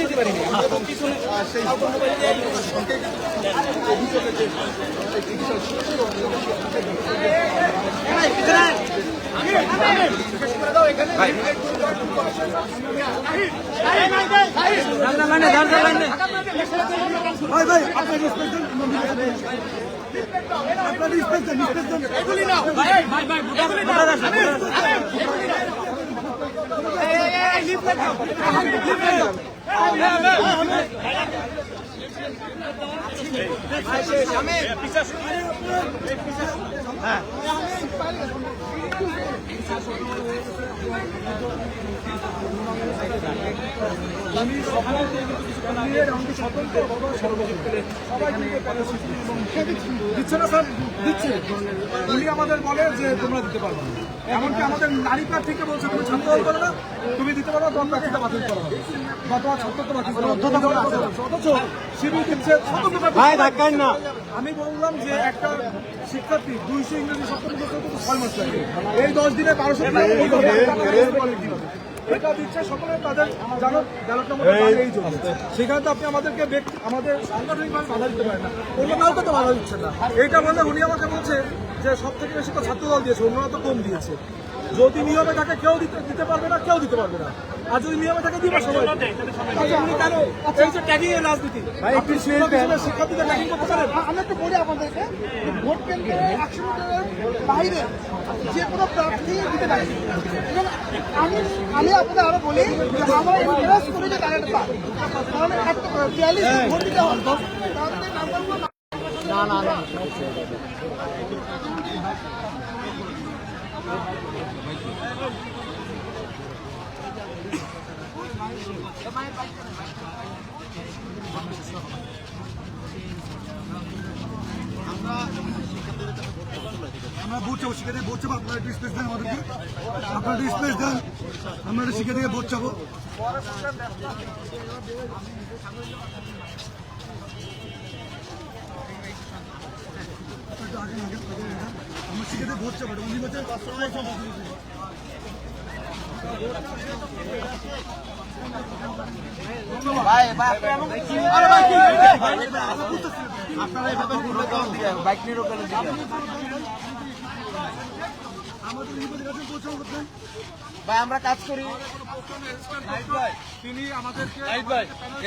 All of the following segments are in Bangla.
দিতে পারিনি এবং পিছনে সেই ভাই ভাই আপনার রিসপেক্ট দেন আপনার রিসপেক্ট দেন রিসপেক্ট দেন আমি সবাই নিয়ে আমাকে সতর্ক বাবা সর্বজন সবাই মিলে Amen. Amen. Amen. কর্মসূচি এবং দিচ্ছে না স্যার দিচ্ছে উনি আমাদের বলে যে তোমরা দিতে পারবে এমনকি আমাদের নারী প্রার্থীকে বলছে তুমি ছাত্র দল করো না তুমি দিতে পারো তোমার প্রার্থীটা বাতিল করো না তোমার ছাত্রত্ব বাতিল করো অথচ শিবির দিচ্ছে না। আমি বললাম যে একটা শিক্ষার্থী দুইশো ইংরেজি ছয় মাস লাগে। এই দশ দিনে বারোশো এটা দিচ্ছে সকলে তাদের জানো এই জন্য। সেখানে তো আপনি আমাদেরকে আমাদের সাংগঠনিকভাবে বাধা দিতে পারেন না। অন্য কাউকে তো বাধা দিচ্ছেন না। এইটা বললে উনি আমাকে বলছে যে সব থেকে বেশি তো ছাত্র দল দিয়েছে অন্যরা তো কম দিয়েছে। যদি নিয়মে থাকে কেউ দিতে দিতে পারবে না কেউ দিতে পারবে না। আর যদি নিয়মে থাকে দিবে সবাই। আচ্ছা, এই যে ট্যাগিং এর রাজনীতি। শিক্ষার্থীদের ট্যাগিং করতে পারেন। আমি একটু বলি আপনাদেরকে ভোট কেন্দ্রে একশো মিটারের বাইরে যে কোনো প্রার্থী দিতে পারে। এবং আমি আমি আপনাদের আরও বলি যে আমরা এনকারেজ করি যে তারা পাক। কারণ বিয়াল্লিশ ভোট দিতে তাদের নাম্বারগুলো না- আমরা ভোট শিখে দিয়ে ভোট চাবো, আপনারা একটু স্পেস দেন আমাদেরকে আপনারা একটু স্পেস দেন, আমরা একটু আগে আগে আগে। আমরা চাবো, এটা উনি বলছে নিজেদের কাছে পৌঁছাবো কোথায়? ভাই আমরা কাজ করি। তিনি আমাদেরকে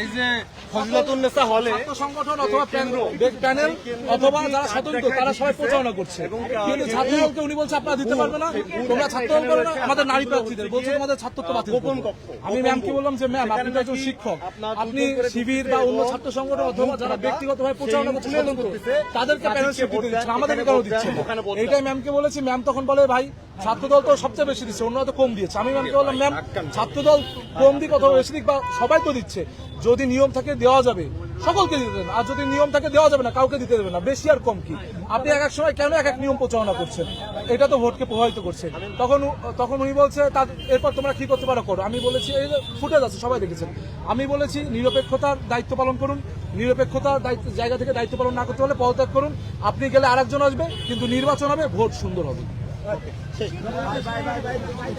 এই যে ফজিলাতুন্নেসা হলে সংগঠন অথবা প্যানেল প্যানেল অথবা যারা স্বতন্ত্র তারা সবাই প্রচারণা করছে। কিন্তু ছাত্র দলকে উনি বলছে আপনারা দিতে পারবে না। তোমরা ছাত্র দল করো না আমাদের নারী প্রার্থীদের। বলছে তোমাদের ছাত্রত্ব বাতিল করব। আমি ম্যামকে বললাম যে ম্যাম আপনি একজন শিক্ষক আপনি শিবির বা অন্য ছাত্র সংগঠন অথবা যারা ব্যক্তিগতভাবে প্রচারণা করছে স্বতন্ত্র তাদেরকে প্যানেল শিট দিচ্ছে। আমাদেরকে কেন দিচ্ছে? এইটাই ম্যামকে বলেছি ম্যাম তখন বলে ভাই ছাত্রদল তো সবচেয়ে বেশি দিচ্ছে অন্যরা তো কম দিয়েছে। আমি ম্যামকে বললাম ম্যাম, ছাত্রদল কম দিক অথবা বেশি দিক বা সবাই তো দিচ্ছে। যদি নিয়ম থাকে দেওয়া যাবে, সকলকে দিতে দেবেন। আর যদি নিয়ম থাকে দেওয়া যাবে না, কাউকে দিতে দেবে না। বেশি আর কম কি? আপনি এক এক সময় কেন এক এক নিয়ম প্রচারণা করছেন? এটা তো ভোটকে প্রভাবিত করছে। তখন তখন উনি বলছে তার এরপর তোমরা কি করতে পারো করো? আমি বলেছি, এই ফুটেজ আছে, সবাই দেখেছেন। আমি বলেছি, নিরপেক্ষতার দায়িত্ব পালন করুন। নিরপেক্ষতার দায়িত্ব, জায়গা থেকে দায়িত্ব পালন না করতে হলে পদত্যাগ করুন। আপনি গেলে আরেকজন আসবে, কিন্তু নির্বাচন হবে, ভোট সুন্দর হবে। 拜拜拜拜拜拜。